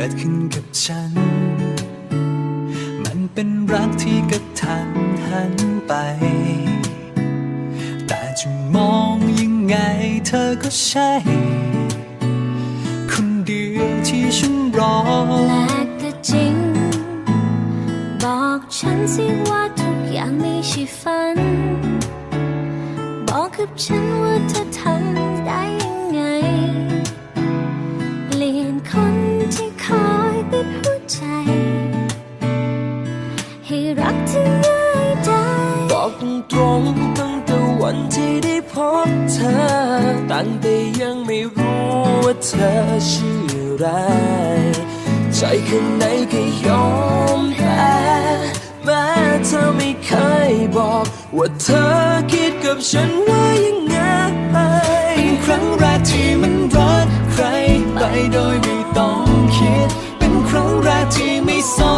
กิดขึ้นกับฉัน มันเป็นรักที่กระทันหันไป แต่จะมองยังไงเธอก็ใช่ คนเดียวที่ฉันรอแปลกแต่จริง บอกฉันสิว่าทุกอย่างไม่ใช่ฝัน บอกกับฉันว่าเธอทำ รงตั้งแต่วันที่ได้พบเธอ ตั้งแต่ยังไม่รู้ว่าเธอชื่ออะไร ใจข้างในก็ยอมแพ้แม้เธอไม่เคยบอก ว่าเธอคิดกับฉันว่ายังไงเป็นครั้งแรกที่มันรักใครไปโดยไม่ต้องคิด เป็นครั้งแรกที่ไม่สน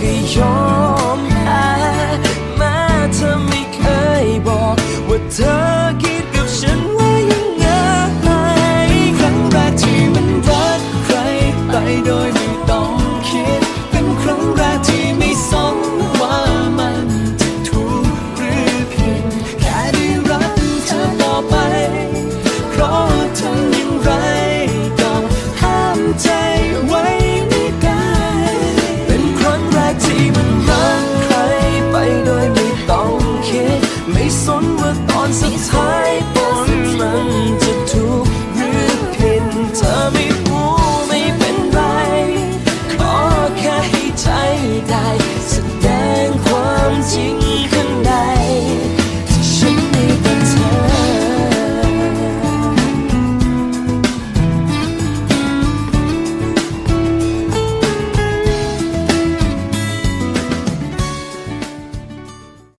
ก็ยอมแพ้แม้เธอไม่เคยบอกว่าเธอ once upon